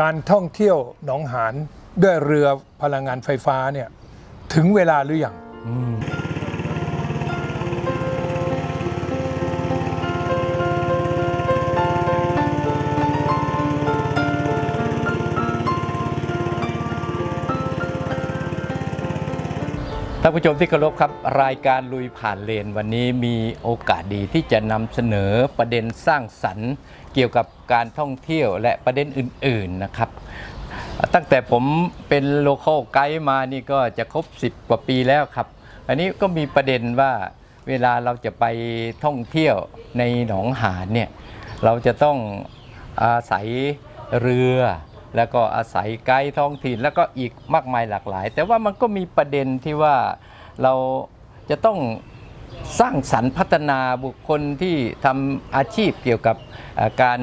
การท่องเที่ยวหนองหานด้วยเรือพลังงานไฟฟ้าเนี่ยถึงเวลาหรือยังท่านผู้ชมที่เคารพครับ รายการลุยผ่านเลนวันนี้มีโอกาสดีที่จะนำเสนอประเด็นสร้างสรรค์ เกี่ยวกับการท่องเที่ยวและประเด็นอื่น ๆนะครับ ตั้งแต่ผมเป็นโลเคอลไกด์มานี่ก็จะครบ 10 กว่าปีแล้วครับ อันนี้ก็มีประเด็นว่าเวลาเราจะไปท่องเที่ยวในหนองหานเนี่ยเราจะต้องอาศัยเรือ แล้วก็อาศัยไกด์ท้องถิ่นแล้วก็อีกมากมายหลากหลาย แต่ว่ามันก็มีประเด็นที่ว่าเราจะต้อง สร้างสรรค์พัฒนาบุคคลที่ทำอาชีพเกี่ยวกับการ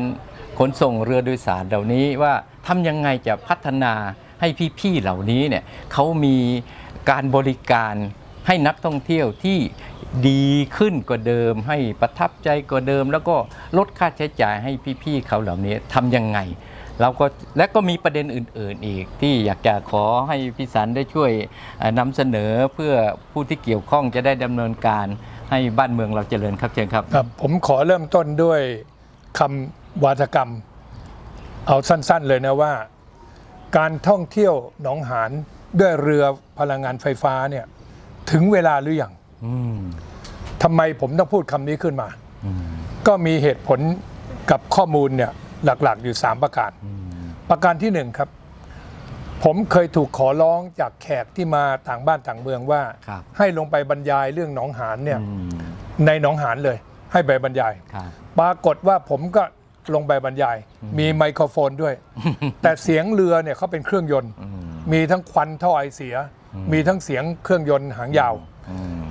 ขนส่งเรือโดยสารเหล่านี้ว่าทำยังไงจะพัฒนาให้พี่ๆเหล่านี้เนี่ยเขามีการบริการให้นักท่องเที่ยวที่ดีขึ้นกว่าเดิม ให้ประทับใจกว่าเดิม แล้วก็ลดค่าใช้จ่ายให้พี่ๆเขาเหล่านี้ทำยังไง เราก็และก็มีประเด็นอื่น ๆอีกที่อยากจะขอให้พี่สันได้ช่วยเอ่อนำเสนอเพื่อผู้ที่เกี่ยวข้องจะได้ดำเนินการให้บ้านเมืองเราเจริญครับเชิญครับครับ ผมขอเริ่มต้นด้วยคำวาทกรรม เอาสั้นๆเลยนะว่า การท่องเที่ยวหนองหานด้วยเรือพลังงานไฟฟ้าเนี่ยถึงเวลาหรือยังอืมทำไมผมต้องพูดคำนี้ขึ้นมาอืมก็มีเหตุผลกับข้อมูลเนี่ย หลักๆ อยู่ 3 ประการอืมประการที่หนึ่งครับ ผมเคยถูกขอร้องจากแขกที่มาต่างบ้านต่างเมืองว่าครับให้ลงไปบรรยายเรื่องหนองหานเนี่ยอืมในหนองหานเลย ให้ไปบรรยายครับปรากฏว่าผมก็ลงไปบรรยาย มีไมโครโฟนด้วย แต่เสียงเรือเนี่ยเขาเป็นเครื่องยนต์อืมมีทั้งควันท่อไอเสีย มีทั้งเสียงเครื่องยนต์หางยาวอืม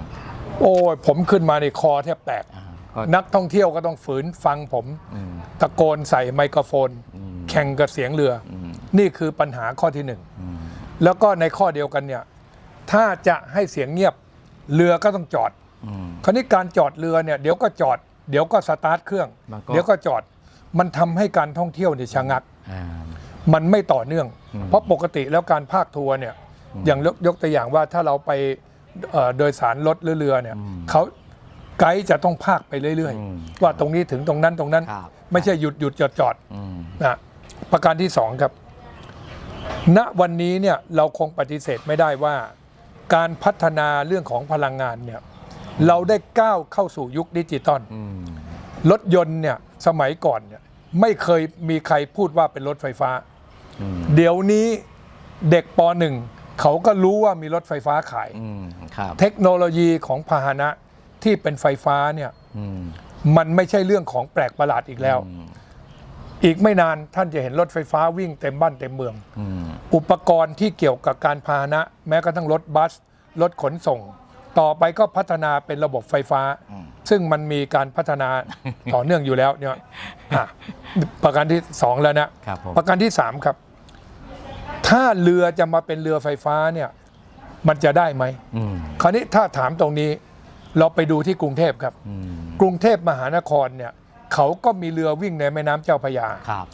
โอ้ยผมขึ้นมาในคอแทบแตกอ่าก็ นักท่องเที่ยวก็ต้องฝืนฟังผมอืมตะโกนใส่ไมโครโฟนอืมแข่งกับเสียงเรืออืมนี่คือปัญหาข้อที่หนึ่งอืมแล้วก็ในข้อเดียวกันเนี่ยถ้าจะให้เสียงเงียบเรือก็ต้องจอดอืมคราวนี้การจอดเรือเนี่ยเดี๋ยวก็จอด เดี๋ยวก็สตาร์ทเครื่องมันก็เดี๋ยวก็จอดมันทำให้การท่องเที่ยวเนี่ยชะงักอ่ามันไม่ต่อเนื่องอืมเพราะปกติแล้วการภาคทัวร์เนี่ยอย่างยกยกตัวอย่างว่าถ้าเราไปเอ่อโดยสารรถหรือเรือเนี่ยเขา ไกด์จะต้องภาคไปเรื่อยอืมๆว่าตรงนี้ถึงตรงนั้นตรงนั้น ครับ ไม่ใช่หยุดหยุดจอดจอดอืมนะประการที่สองครับ ณวันนี้เนี่ยเราคงปฏิเสธไม่ได้ว่า การพัฒนาเรื่องของพลังงานเนี่ยเราได้ก้าวเข้าสู่ยุคดิจิตอลอืมรถยนต์เนี่ยสมัยก่อนเนี่ยไม่เคยมีใครพูดว่าเป็นรถไฟฟ้าอืมเดี๋ยวนี้เด็กปหนึ่งเขาก็รู้ว่ามีรถไฟฟ้าขายอืมครับ เทคโนโลยีของพาหนะ ที่เป็นไฟฟ้าเนี่ยอืมมันไม่ใช่เรื่องของแปลกประหลาดอีกแล้วอืมอีกไม่นานท่านจะเห็นรถไฟฟ้าวิ่งเต็มบ้านเต็มเมืองอืมอุปกรณ์ที่เกี่ยวกับการพาหนะ แม้กระทั่งรถบัส รถขนส่ง ต่อไปก็พัฒนาเป็นระบบไฟฟ้า ซึ่งมันมีการพัฒนาต่อเนื่องอยู่แล้วเนี่ยอะประการที่สองแล้วนะครับผมประการที่สามครับ ถ้าเรือจะมาเป็นเรือไฟฟ้าเนี่ย มันจะได้ไหมอืมคราวนี้ถ้าถามตรงนี้ เราไปดูที่กรุงเทพครับอืมกรุงเทพมหานครเนี่ยเขาก็มีเรือวิ่งในแม่น้ำเจ้าพระยา ครับ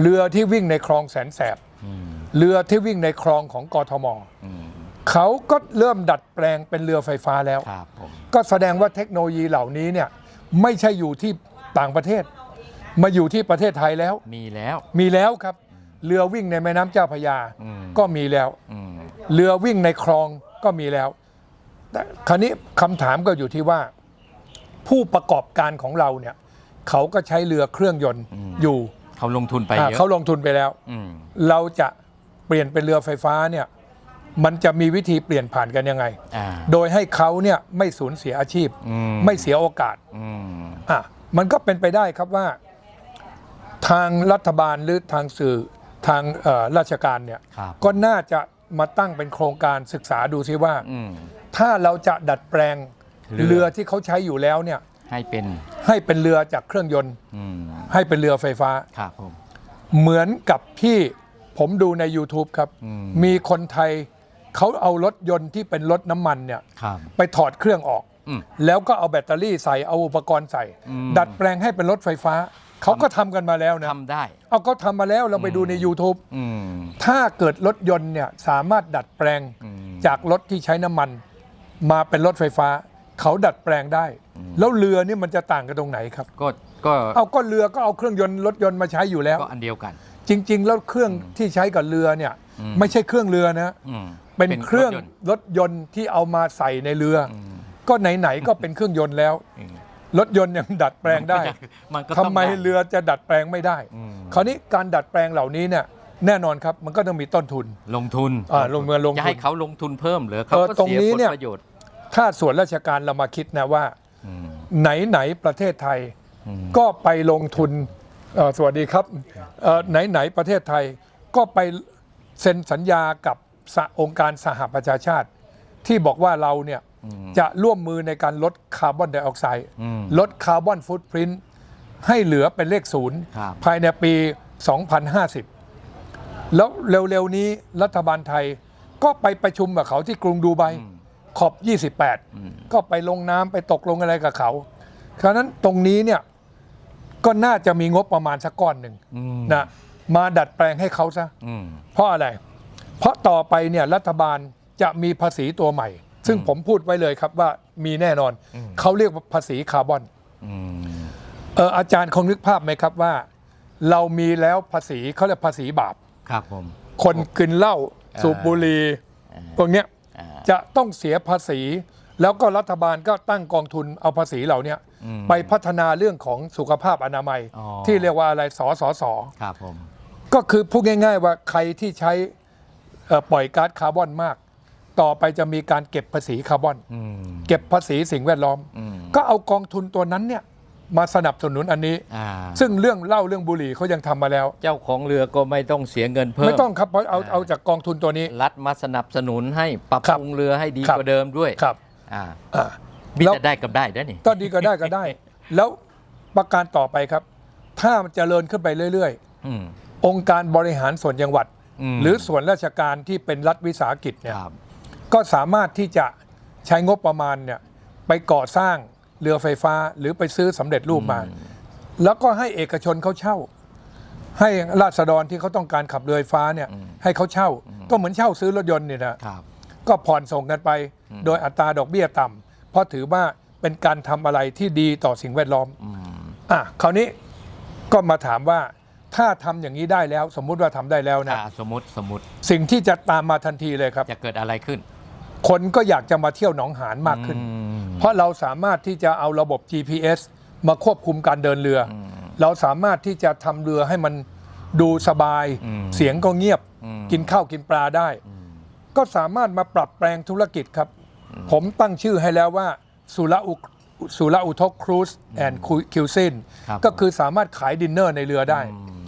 เรือที่วิ่งในคลองแสนแสบ อืมเรือที่วิ่งในคลองของกทม อืมเขาก็เริ่มดัดแปลงเป็นเรือไฟฟ้าแล้ว ครับผมก็แสดงว่าเทคโนโลยีเหล่านี้เนี่ยไม่ใช่อยู่ที่ต่างประเทศ มาอยู่ที่ประเทศไทยแล้ว มีแล้ว มีแล้วครับ เรือวิ่งในแม่น้ำเจ้าพระยาอืม ก็มีแล้ว อืมเรือวิ่งในคลองก็มีแล้ว แต่คราวนี้คำถามก็อยู่ที่ว่า ผู้ประกอบการของเราเนี่ย เขาก็ใช้เรือเครื่องยนต์อยู่เขาลงทุนไปอ่าเยอะเขาลงทุนไปแล้ว อืมเราจะเปลี่ยนเป็นเรือไฟฟ้าเนี่ย มันจะมีวิธีเปลี่ยนผ่านกันยังไง อ่า โดยให้เขาเนี่ยไม่สูญเสียอาชีพ อืม ไม่เสียโอกาส อืมอะมันก็เป็นไปได้ครับว่าทางรัฐบาลหรือทางสื่อทางเอ่อราชการเนี่ยครับ ก็น่าจะ มาตั้งเป็นโครงการศึกษาดูซิว่าอืมถ้าเราจะดัดแปลงเรือเรือที่เขาใช้อยู่แล้วเนี่ยให้เป็นให้เป็นเรือจากเครื่องยนต์อืมให้เป็นเรือไฟฟ้าครับผมเหมือนกับที่ผมดูใน YouTube ครับอืมมีคนไทยเขาเอารถยนต์ที่เป็นรถน้ำมันเนี่ยครับไปถอดเครื่องออกอืมแล้วก็เอาแบตเตอรี่ใส่เอาอุปกรณ์ใส่อืมดัดแปลงให้เป็นรถไฟฟ้า เขาก็ทำกันมาแล้วนะทำได้ เอาก็ทำมาแล้วเราไปดูใน YouTube อืม ถ้าเกิดรถยนต์เนี่ยสามารถดัดแปลงอืม จากรถที่ใช้น้ำมัน มาเป็นรถไฟฟ้า เขาดัดแปลงได้ แล้วเรือนี่มันจะต่างกันตรงไหนครับ ก็ก็เอาก็เรือก็เอาเครื่องยนต์รถยนต์มาใช้อยู่แล้ว ก็อันเดียวกัน จริง ๆ แล้วเครื่องที่ใช้กับเรือเนี่ยอืมไม่ใช่เครื่องเรือนะ อืมเป็นเครื่องถยนต์รถยนต์ที่เอามาใส่ในเรืออมก็ไหนๆก็เป็นเครื่องยนต์แล้ว อืม รถยนต์ยังดัดแปลงได้มันก็ทำต้องไมด้เรือจะดัดแปลงไม่ได้อืมคราวนี้การดัดแปลงเหล่านี้เนี่ยแน่นอนครับมันก็ต้องมีต้นทุนลงทุนอ่าลงเงินลงทุนจะให้เขาลงทุนเพิ่มเหรือเขาเออก็ตรงเสียนี้ผลเนี่ยประโยชน์ถ้าส่วนราชการเรามาคิดนะว่าอืมไหนๆประเทศไทยอืมก็ไปลงทุนเอ่อสวัสดีครับเอ่อไหนๆประเทศไทย ก็ไปเซ็นสัญญากับสหองค์การสหประชาชาติ ที่บอกว่าเราเนี่ยอืม จะร่วมมือในการลดคาร์บอนไดออกไซด์อืมลดคาร์บอนฟุตพริ้นให้เหลือเป็นเลขศูนย์ครับภายในปี 2050 แล้วเร็วๆนี้รัฐบาลไทยก็ไปประชุมกับเขาที่กรุงดูไบอืมขอบ 28 ก็ไปลงน้ำไปตกลงอะไรกับเขาฉะนั้นตรงนี้เนี่ยก็น่าจะมีงบประมาณสักก้อนหนึ่งอืมนะมาดัดแปลงให้เขาซะอืมเพราะอะไร เพราะต่อไปเนี่ยรัฐบาลจะมีภาษีตัวใหม่ ซึ่งผมพูดไว้เลยครับว่ามีแน่นอนอืมเขาเรียกว่าภาษีคาร์บอนอืมเอออาจารย์คงนึกภาพไหมครับว่า เรามีแล้วภาษีเขาเรียกภาษีบาป ครับผม คนกินเหล้าอ่าสูบบุหรี่อ่าพวกเนี้ยอ่าจะต้องเสียภาษี แล้วก็รัฐบาลก็ตั้งกองทุนเอาภาษีเหล่าเนี้ยอืมไปพัฒนาเรื่องของสุขภาพอนามัยอ๋อที่เรียกว่าอะไรสสสครับผมก็คือพูดง่าย ๆ ว่าใครที่ใช้เอ่อปล่อยก๊าซคาร์บอนมาก ต่อไปจะมีการเก็บภาษีคาร์บอนอืมเก็บภาษีสิ่งแวดล้อมอืมก็เอากองทุนตัวนั้นเนี่ยมาสนับสนุนอันนี้อ่าซึ่งเรื่องเหล้าเรื่องบุหรี่เขายังทำมาแล้ว เจ้าของเรือก็ไม่ต้องเสียเงินเพิ่ม ไม่ต้องครับเพราะเอาอ่าเอาจากกองทุนตัวนี้ รัฐมาสนับสนุนให้ปรับครับปรุงเรือให้ดีครับกว่าเดิมด้วย ครับอ่าอ่ามีแล้วแต่ได้กับได้นะนี่ก็ดีก็ได้ก็ได้ แล้วประการต่อไปครับ ถ้ามันเจริญขึ้นไปเรื่อยอืมๆองค์การบริหารส่วนจังหวัดอืมหรือส่วนราชการที่เป็นรัฐวิสาหกิจเนี่ยครับ ก็สามารถที่จะใช้งบประมาณเนี่ยไปก่อสร้างเรือไฟฟ้าหรือไปซื้อสำเร็จรูปมา แล้วก็ให้เอกชนเขาเช่า ให้ราษฎรที่เขาต้องการขับเรือไฟฟ้าเนี่ยอืมให้เขาเช่า ก็เหมือนเช่าซื้อรถยนต์เนี่ยนะครับ ก็ผ่อนส่งกันไปโดยอัตราดอกเบี้ยต่ำเพราะถือว่าเป็นการทำอะไรที่ดีต่อสิ่งแวดล้อมอืมอะคราวนี้ก็มาถามว่าถ้าทำอย่างนี้ได้แล้ว สมมุติว่าทำได้แล้วนะอ่าสมมติสมมติสิ่งที่จะตามมาทันทีเลยครับ จะเกิดอะไรขึ้น คนก็อยากจะมาเที่ยวหนองหานมากขึ้นอืมเพราะเราสามารถที่จะเอาระบบ GPS มาควบคุมการเดินเรืออมเราสามารถที่จะทำเรือให้มันดูสบายอืมเสียงก็เงียบอืมกินข้าวกินปลาได้ ก็สามารถมาปรับแปลงธุรกิจครับ ผมตั้งชื่อให้แล้วว่าสุระอุสุระอุทกครูซแอนด์คิวซินครับก็คือสามารถขายดินเนอร์ในเรือได้อืม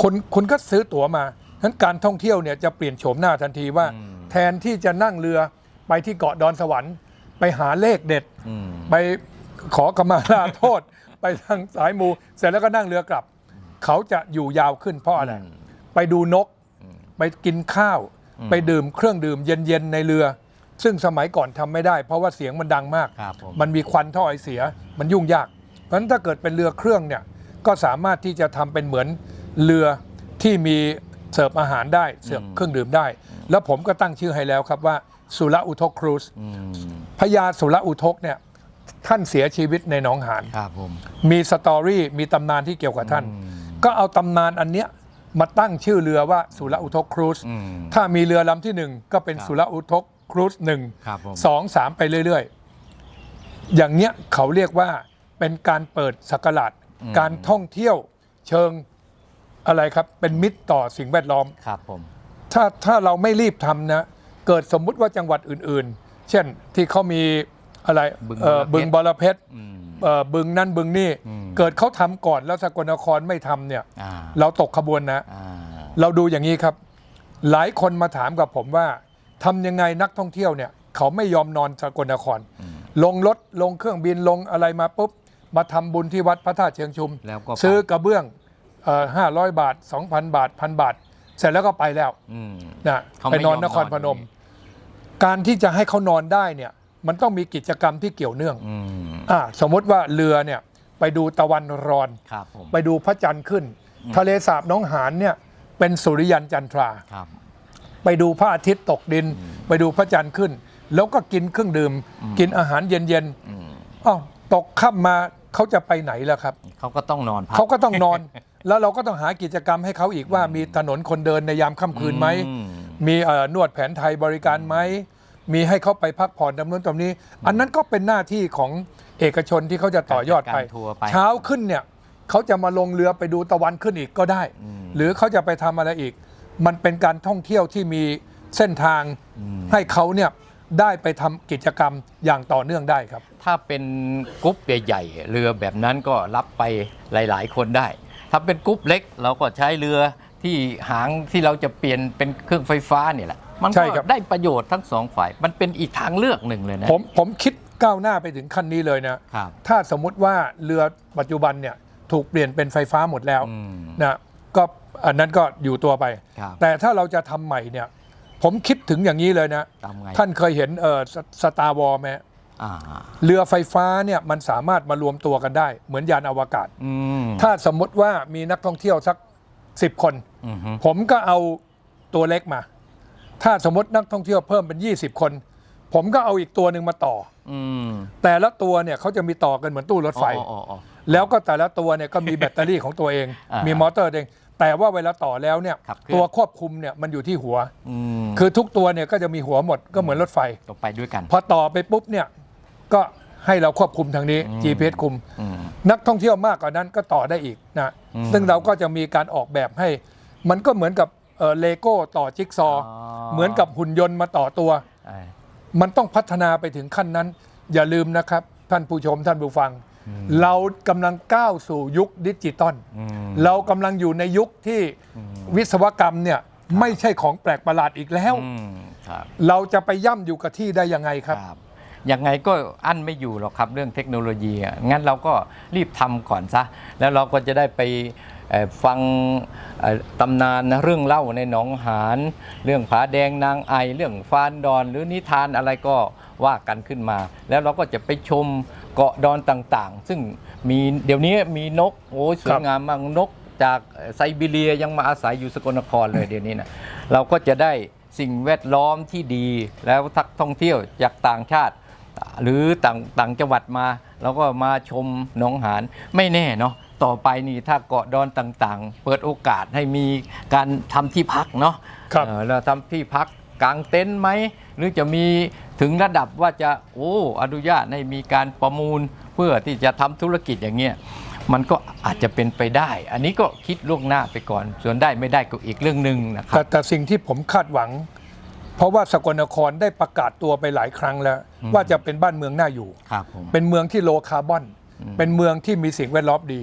คุณคุณก็ซื้อตั๋วมาฉะนั้นการท่องเที่ยวเนี่ยจะเปลี่ยนโฉมหน้าทันทีว่าอืม แทนที่จะนั่งเรือไปที่เกาะดอนสวรรค์ ไปหาเลขเด็ดอืมไปขอกมาลาโทษ ไปทางสายมู เสร็จแล้วก็นั่งเรือกลับ เขาจะอยู่ยาวขึ้นเพราะอะไร ไปดูนก ไปกินข้าว ไปดื่มเครื่องดื่มเย็นๆในเรือ ซึ่งสมัยก่อนทำไม่ได้ เพราะว่าเสียงมันดังมากครับผมมันมีควันท่อไอเสีย มันยุ่งยาก เพราะฉะนั้นถ้าเกิดเป็นเรือเครื่องเนี่ย ก็สามารถที่จะทำเป็นเหมือนเรือที่มี เสิร์ฟอาหารได้เสิร์ฟเครื่องดื่มได้ แล้วผมก็ตั้งชื่อให้แล้วครับว่าสุระอุทกครูซอืมพญาสุระอุทกเนี่ยท่านเสียชีวิตในหนองหานครับผมมีสตอรี่มีตำนานที่เกี่ยวกับท่านอืมก็เอาตำนานอันเนี้ยมาตั้งชื่อเรือว่าสุระอุทกครูซอืมถ้ามีเรือลำที่หนึ่งก็เป็นครับสุระอุทกครูซหนึ่งครับผมสองสามไปเรื่อยๆ อย่างเนี้ยเขาเรียกว่าเป็นการเปิดสักราชการท่องเที่ยวเชิง อะไรครับเป็นมิตรต่อสิ่งแวดล้อม ครับผม ถ้าถ้าเราไม่รีบทำนะ เกิดสมมุติว่าจังหวัดอื่นๆ เช่นที่เขามีอะไรบึงเอ่อบับึวงเพชรบอระเพ็ดอืม เอ่อบึงนั่นบึงนี่ อืม เกิดเขาทำก่อนแล้วสกลนครไม่ทำเนี่ย อ่าเราตกขบวนนะ อ่าเราดูอย่างนี้ครับ หลายคนมาถามกับผมว่าทำยังไงนักท่องเที่ยวเนี่ยเขาไม่ยอมนอนสกลนคร ลงรถลงเครื่องบินลงอะไรมาปุ๊บมาทำบุญที่วัดพระธาตุเชิงชุม แล้วก็ไปซื้อกระเบื้อง ห้าร้อยบาท2,000บาทพันบาท เสร็จแล้วก็ไปแล้วอืมนะเขาไปไม่นอนยอมนครนอนพนมอย่างนี้การที่จะให้เขานอนได้เนี่ย มันต้องมีกิจกรรมที่เกี่ยวเนื่องอืมอ่าสมมติว่าเรือเนี่ยไปดูตะวันรอนครับผมไปดูพระจันทร์ขึ้น ทะเลสาบหน้องหานเนี่ย เป็นสุริยันจันทราครับไปดูพระอาทิตย์ตกดิน ไปดูพระจันทร์ขึ้น แล้วก็กินเครื่องดื่ม กินอาหารเย็นอืมๆอ้าวตกค่ำมาเขาจะไปไหนล่ะครับ เขาก็ต้องนอนพักเขาก็ต้องนอน แล้วเราก็ต้องหากิจกรรมให้เขาอีกว่ามีถนนคนเดินในยามค่ำคืนไหมอืมมีเอ่อนวดแผนไทยบริการไหม มีให้เขาไปพักผ่อนดำเนินตรงนี้ อันนั้นก็เป็นหน้าที่ของเอกชนที่เขาจะต่อยอดไปการจัดการทัวร์ไป เช้าขึ้นเนี่ยเขาจะมาลงเรือไปดูตะวันขึ้นอีกก็ได้อืมหรือเขาจะไปทำอะไรอีก มันเป็นการท่องเที่ยวที่มีเส้นทางอืมให้เขาเนี่ยได้ไปทำกิจกรรมอย่างต่อเนื่องได้ครับ ถ้าเป็นกรุ๊ปใหญ่ๆเรือแบบนั้นก็รับไปหลาย ๆ คนได้ ถ้าเป็นกรุ๊ปเล็ก เราก็ใช้เรือที่หางที่เราจะเปลี่ยนเป็นเครื่องไฟฟ้าเนี่ยแหละ มันใช่ก็ครับ ได้ประโยชน์ทั้งสองฝ่าย มันเป็นอีกทางเลือกหนึ่งเลยนะ ผมผมคิดก้าวหน้าไปถึงขั้นนี้เลยนะครับ ถ้าสมมุติว่าเรือปัจจุบันเนี่ยถูกเปลี่ยนเป็นไฟฟ้าหมดแล้วอืม นะก็อันนั้นก็อยู่ตัวไป ครับแต่ถ้าเราจะทำใหม่เนี่ย ผมคิดถึงอย่างนี้เลยนะ ทำไง ท่านเคยเห็นเออสตาร์วอลไหมอ่า เรือไฟฟ้าเนี่ยมันสามารถมารวมตัวกันได้ เหมือนยานอวกาศอืมถ้าสมมติว่ามีนักท่องเที่ยวสัก10คนอือฮึผมก็เอาตัวเล็กมา ถ้าสมมตินักท่องเที่ยวเพิ่มเป็น 20 คน ผมก็เอาอีกตัวหนึ่งมาต่ออืมแต่ละตัวเนี่ยเขาจะมีต่อกันเหมือนตู้รถไฟอ๋ออ๋ออ๋อแล้วก็แต่ละตัวเนี่ยก็มีแบตเตอรี่ของตัวเองอ่ามีมีมอเตอร์เองแต่ว่าเวลาต่อแล้วเนี่ยขับเคลื่อนตัวควบคุมเนี่ยมันอยู่ที่หัวอืมคือทุกตัวเนี่ยก็จะมีหัวหมดก็เหมือนรถไฟก็ไปด้วยกัน พอต่อไปปุ๊บเนี่ย ก็ให้เราควบคุมทางนี้ GPS คุมอืมนักท่องเที่ยวมากกว่านั้นก็ต่อได้อีกนะอืมซึ่งเราก็จะมีการออกแบบให้ มันก็เหมือนกับเลโก้ต่อจิ๊กซอว์อ๋อเหมือนกับหุ่นยนต์มาต่อตัวไอ้มันต้องพัฒนาไปถึงขั้นนั้น อย่าลืมนะครับ ท่านผู้ชมท่านผู้ฟัง เรากำลังก้าวสู่ยุคดิจิตอลอืมเรากำลังอยู่ในยุคที่วิศวกรรมเนี่ยไม่ใช่ของแปลกประหลาดอีกแล้วอืมครับเราจะไปย่ำอยู่กับที่ได้ยังไงครับครับ ยังไงก็อั้นไม่อยู่หรอกครับเรื่องเทคโนโลยีอะงั้นเราก็รีบทำก่อนซะ แล้วเราก็จะได้ไปฟังตำนานเรื่องเล่าในหนองหานเรื่องผาแดงนางไอ เรื่องฟานดอน หรือนิทานอะไรก็ว่ากันขึ้นมา แล้วเราก็จะไปชมเกาะดอนต่างๆ ซึ่งมีเดี๋ยวนี้มีนกโอ้ยสวยงามมากนกจากไซบีเรียยังมาอาศัยอยู่สกลนครเลยเดี๋ยวนี้นะเราก็จะได้สิ่งแวดล้อมที่ดีแล้วทักท่องเที่ยวจากต่างชาติ หรือต่างต่างจังหวัดมาเราก็มาชมหนองหานไม่แน่เนาะต่อไปนี่ถ้าเกาะดอนต่างๆ เปิดโอกาสให้มีการทำที่พักเนาะครับเออแล้วทำที่พักกางเต็นท์ไหมหรือจะมีถึงระดับว่าจะโอ้อนุญาตให้มีการประมูลเพื่อที่จะทำธุรกิจอย่างเงี้ยมันก็อาจจะเป็นไปได้ อันนี้ก็คิดล่วงหน้าไปก่อน ส่วนได้ไม่ได้ก็อีกเรื่องหนึ่งนะครัแต่บแต่สิ่งที่ผมคาดหวัง เพราะว่าสกลนครได้ประกาศตัวไปหลายครั้งแล้วอืมว่าจะเป็นบ้านเมืองน่าอยู่ ครับผม เป็นเมืองที่โลคาร์บอน เป็นเมืองที่มีสิ่งแวดล้อมดี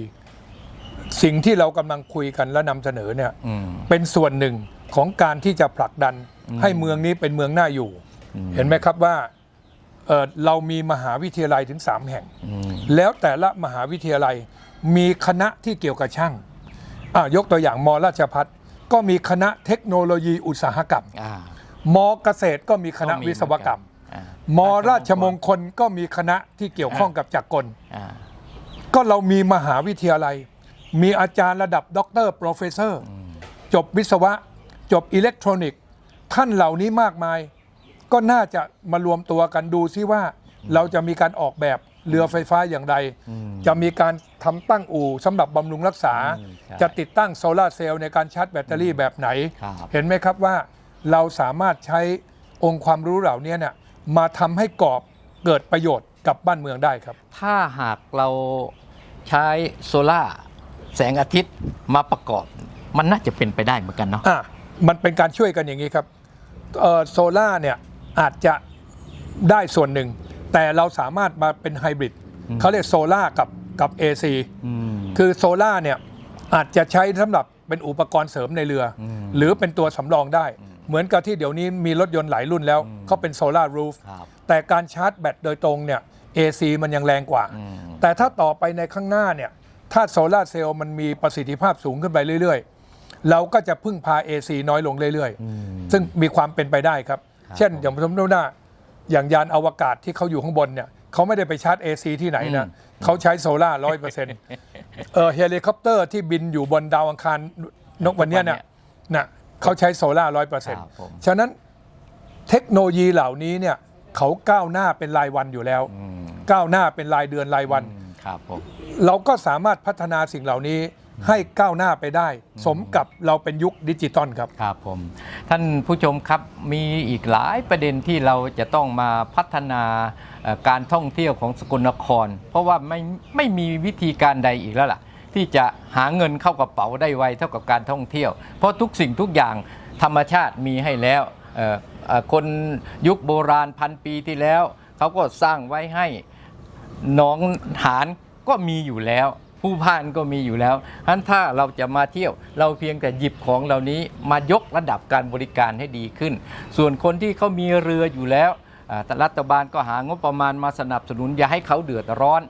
สิ่งที่เรากำลังคุยกันและนำเสนอเนี่ยอืม เป็นส่วนหนึ่งของการที่จะผลักดันอืมให้เมืองนี้เป็นเมืองน่าอยู่อืมเห็นไหมครับว่าเอ่อเรามีมหาวิทยาลัยถึง 3 แห่งอืมแล้วแต่ละมหาวิทยาลัยมีคณะที่เกี่ยวกับช่างอะยกตัวอย่างมราชพัฒก็มีคณะเทคโนโลยีอุตสาหกรรม อ่า มเกษตรก็มีคณะวิศวกรรม อ่ามราชมงคลก็มีคณะที่เกี่ยวข้องกับจักรกล อ่าก็เรามีมหาวิทยาลัย มีอาจารย์ระดับด็อกเตอร์โปรเฟสเซอร์ จบวิศวะ จบอิเล็กทรอนิกส์ ท่านเหล่านี้มากมาย ก็น่าจะมารวมตัวกันดูซิว่า เราจะมีการออกแบบเรือไฟฟ้าอย่างไรอืมจะมีการทำตั้งอู่สำหรับบำรุงรักษา อืมใช่จะติดตั้งโซลาร์เซลล์ในการชาร์จแบตเตอรี่แบบไหน ครับ เห็นไหมครับว่า เราสามารถใช้องค์ความรู้เหล่านี้เนี่ยมาทำให้กรอบเกิดประโยชน์กับบ้านเมืองได้ครับ ถ้าหากเราใช้โซล่าร์แสงอาทิตย์มาประกอบ มันน่าจะเป็นไปได้เหมือนกันเนาะอะมันเป็นการช่วยกันอย่างนี้ครับเอ่อโซล่าเนี่ยอาจจะได้ส่วนหนึ่ง แต่เราสามารถมาเป็นไฮบริดเขาเรียกโซล่ากับกับ AC อืมคือโซล่าเนี่ยอาจจะใช้สำหรับเป็นอุปกรณ์เสริมในเรืออมหรือเป็นตัวสำรองได้ เหมือนกับที่เดี๋ยวนี้มีรถยนต์หลายรุ่นแล้วเขาเป็นโซล่ารูฟครับแต่การชาร์จแบตโดยตรงเนี่ย AC มันยังแรงกว่าอืมแต่ถ้าต่อไปในข้างหน้าเนี่ยถ้าโซลาร์เซลล์มันมีประสิทธิภาพสูงขึ้นไปเรื่อย ๆ เราก็จะพึ่งพา AC น้อยลงเรื่อยอืมๆซึ่งมีความเป็นไปได้ครับครับ เช่นอย่างสมมติว่าอย่างยานอวกาศที่เขาอยู่ข้างบนเนี่ยเขาไม่ได้ไปชาร์จ AC ที่ไหนนะอืมเขาใช้โซล่าร้อยเปอร์เซ็นต์เออเฮลิคอปเตอร์ที่บินอยู่บนดาวอังคารนกวันเนี้ยเนี่ยนะ เขาใช้โซล่าร้อยเปอร์เซ็นคต์รับผมฉะนั้นเทคโนโลยีเหล่านี้เนี่ยเขาก้าวหน้าเป็นรายวันอยู่แล้วอืมก้าวหน้าเป็นรายเดือนรายวันอืมครับผมเราก็สามารถพัฒนาสิ่งเหล่านี้ให้ก้าวหน้าไปได้ สมกับเราเป็นยุคดิจิตอลครับครับผมท่านผู้ชมครับมีอีกหลายประเด็นที่เราจะต้องมาพัฒนาเอ่อการท่องเที่ยวของสกลนคร เพราะว่าไม่ไม่มีวิธีการใดอีกแล้วล่ะ ที่จะหาเงินเข้ากระเป๋าได้ไวเท่ากับการท่องเที่ยว เพราะทุกสิ่งทุกอย่างธรรมชาติมีให้แล้วคนยุคโบราณพันปีที่แล้ว เขาก็สร้างไว้ให้หนองหานก็มีอยู่แล้ว ผู้พานก็มีอยู่แล้วฉะนั้นถ้าเราจะมาเที่ยว เราเพียงแต่หยิบของเหล่านี้มายกระดับการบริการให้ดีขึ้น ส่วนคนที่เขามีเรืออยู่แล้วแต่รัฐบาลก็หางบประมาณมาสนับสนุนอย่าให้เขาเดือดร้อน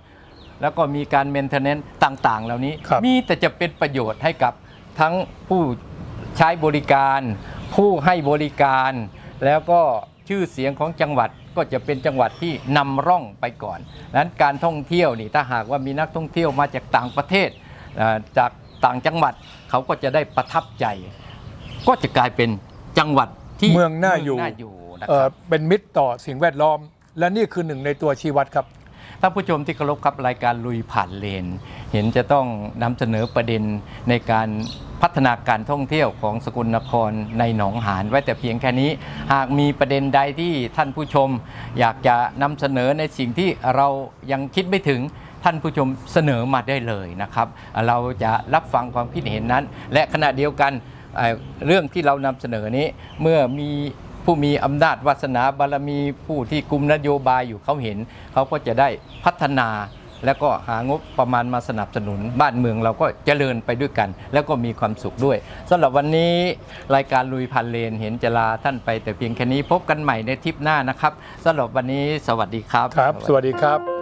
แล้วก็มีการเมนเทนเนนต์ต่างๆ เหล่านี้ ครับมีแต่จะเป็นประโยชน์ให้กับทั้งผู้ใช้บริการ ผู้ให้บริการ แล้วก็ชื่อเสียงของจังหวัดก็จะเป็นจังหวัดที่นำร่องไปก่อนดังนั้นการท่องเที่ยวนี่ถ้าหากว่ามีนักท่องเที่ยวมาจากต่างประเทศอ่าจากต่างจังหวัดเขาก็จะได้ประทับใจ ก็จะกลายเป็นจังหวัดที่เมืองน่าอยู่เมืน่าอยู่นะคเอ่อรับ เป็นมิตรต่อสิ่งแวดล้อม และนี่คือหนึ่งในตัวชี้วัดครับ ท่านผู้ชมที่เคารพครับรายการลุยผ่านเลน เห็นจะต้องนำเสนอประเด็นในการพัฒนาการท่องเที่ยวของสกลนครในหนองหานไว้แต่เพียงแค่นี้ หากมีประเด็นใดที่ท่านผู้ชม อยากจะนำเสนอในสิ่งที่เรายังคิดไม่ถึงท่านผู้ชมเสนอมาได้เลยนะครับ เราจะรับฟังความคิดเห็นนั้น และขณะเดียวกันเอ่อเรื่องที่เรานำเสนอนี้เมื่อมี ผู้มีอำนาจวาสนาบารมีผู้ที่กุมนโยบายอยู่เขาเห็น เขาก็จะได้พัฒนา แล้วก็หางบประมาณมาสนับสนุน บ้านเมืองเราก็เจริญไปด้วยกัน แล้วก็มีความสุขด้วยสำหรับวันนี้รายการลุยพันเลนเห็นจลาท่านไปแต่เพียงแค่นี้พบกันใหม่ในทริปหน้านะครับสำหรับวันนี้สวัสดีครับ ครับ สวัสดีครับ